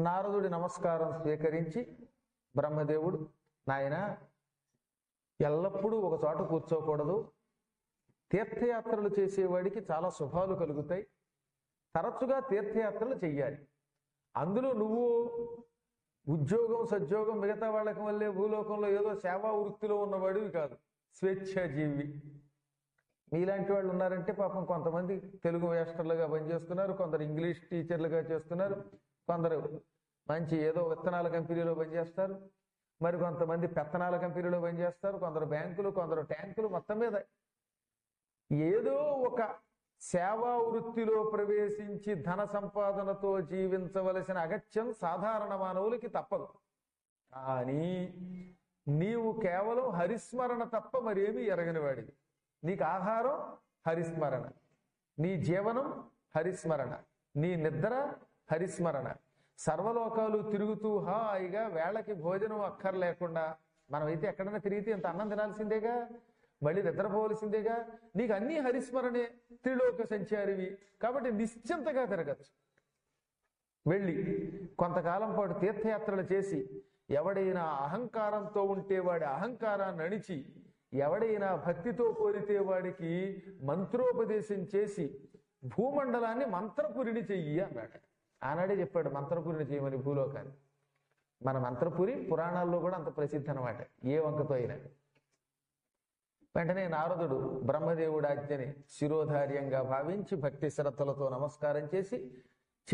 నారదుడి నమస్కారం స్వీకరించి బ్రహ్మదేవుడు నాయన ఎల్లప్పుడూ ఒక చోట కూర్చోకూడదు. తీర్థయాత్రలు చేసేవాడికి చాలా శుభాలు కలుగుతాయి. తరచుగా తీర్థయాత్రలు చెయ్యాలి. అందులో నువ్వు ఉద్యోగం సద్యోగం మిగతా వాళ్ళకి వల్లే భూలోకంలో ఏదో సేవా వృత్తిలో ఉన్నవాడివి కాదు. స్వేచ్ఛాజీవి. మీలాంటి వాళ్ళు ఉన్నారంటే పాపం కొంతమంది తెలుగు వేస్టర్లుగా పనిచేస్తున్నారు కొందరు ఇంగ్లీష్ టీచర్లుగా చేస్తున్నారు. కొందరు మంచి ఏదో విత్తనాల కంపెనీలో పనిచేస్తారు మరి కొంతమంది పెత్తనాల కంపెనీలో పనిచేస్తారు కొందరు బ్యాంకులు కొందరు ట్యాంకులు మొత్తం మీద. ఏదో ఒక సేవా వృత్తిలో ప్రవేశించి ధన సంపాదనతో జీవించవలసిన అగత్యం సాధారణ మానవులకి తప్పదు. కానీ నీవు కేవలం హరిస్మరణ తప్ప మరేమీ ఎరగని వాడివి నీకు ఆహారం హరిస్మరణ. నీ జీవనం హరిస్మరణ. నీ నిద్ర హరిస్మరణ. సర్వలోకాలు తిరుగుతూ హాయిగా వేళకి భోజనం అక్కర్లేకుండా మనమైతే ఎక్కడైనా తిరిగితే ఇంత అన్నం తినాల్సిందేగా? మళ్ళీ నిద్రపోవలసిందేగా? నీకు అన్ని హరిస్మరణే త్రిలోక సంచారివి. కాబట్టి నిశ్చింతగా తిరగచ్చు. వెళ్ళి కొంతకాలం పాటు తీర్థయాత్రలు చేసి ఎవడైనా అహంకారంతో ఉంటే వాడి అహంకారాన్ని అణిచి ఎవడైనా భక్తితో కోరితే వాడికి మంత్రోపదేశం చేసి భూమండలాన్ని మంత్రపురిని చెయ్యి అన్నాడు. ఆనాడే చెప్పాడు మంత్రపురిని చేయమని భూలోకాన్ని. మన మంత్రపురి పురాణాల్లో కూడా అంత ప్రసిద్ధి అనమాట ఏ వంకతో అయినా. వెంటనే నారదుడు బ్రహ్మదేవుడు ఆజ్ఞని శిరోధార్యంగా భావించి భక్తి శ్రద్ధలతో నమస్కారం చేసి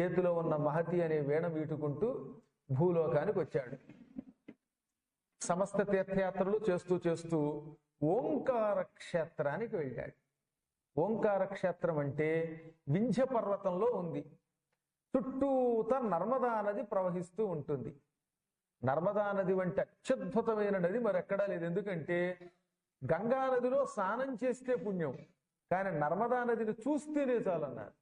చేతిలో ఉన్న మహతి అనే వీణ వీటుకుంటూ భూలోకానికి వచ్చాడు. సమస్త తీర్థయాత్రలు చేస్తూ చేస్తూ ఓంకార క్షేత్రానికి వెళ్ళాడు. ఓంకార క్షేత్రం అంటే వింధ్య పర్వతంలో ఉంది. చుట్టూత నర్మదా నది ప్రవహిస్తూ ఉంటుంది. నర్మదా నది వంటి అత్యద్భుతమైన నది మరెక్కడా లేదు. ఎందుకంటే గంగా నదిలో స్నానం చేస్తే పుణ్యం. కానీ నర్మదా నదిని చూస్తేనే చాలన్నారు.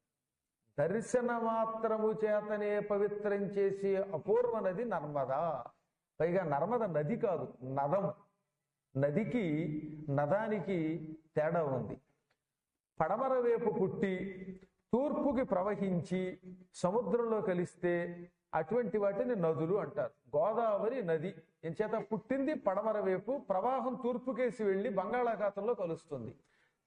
దర్శన మాత్రము చేతనే పవిత్రం చేసే అపూర్వ నది నర్మదా. పైగా నర్మద నది కాదు నదం. నదికి నదానికి తేడా ఉంది. పడమర వైపు పుట్టి తూర్పుకి ప్రవహించి సముద్రంలో కలిస్తే అటువంటి వాటిని నదులు అంటారు. గోదావరి నది ఎంచేత పుట్టింది పడమర వైపు ప్రవాహం తూర్పుకేసి వెళ్ళి బంగాళాఖాతంలో కలుస్తుంది.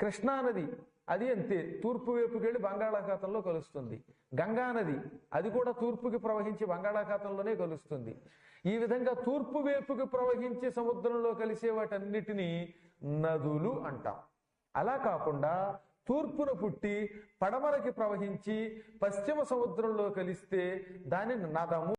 కృష్ణానది అది అంతే తూర్పు వైపుకి వెళ్ళి బంగాళాఖాతంలో కలుస్తుంది. గంగా నది అది కూడా తూర్పుకి ప్రవహించి బంగాళాఖాతంలోనే కలుస్తుంది. ఈ విధంగా తూర్పు వైపుకి ప్రవహించి సముద్రంలో కలిసే వాటన్నిటినీ నదులు అంటాం. అలా కాకుండా తూర్పున పుట్టి పడమరకి ప్రవహించి పశ్చిమ సముద్రంలో కలిస్తే దానిని నదము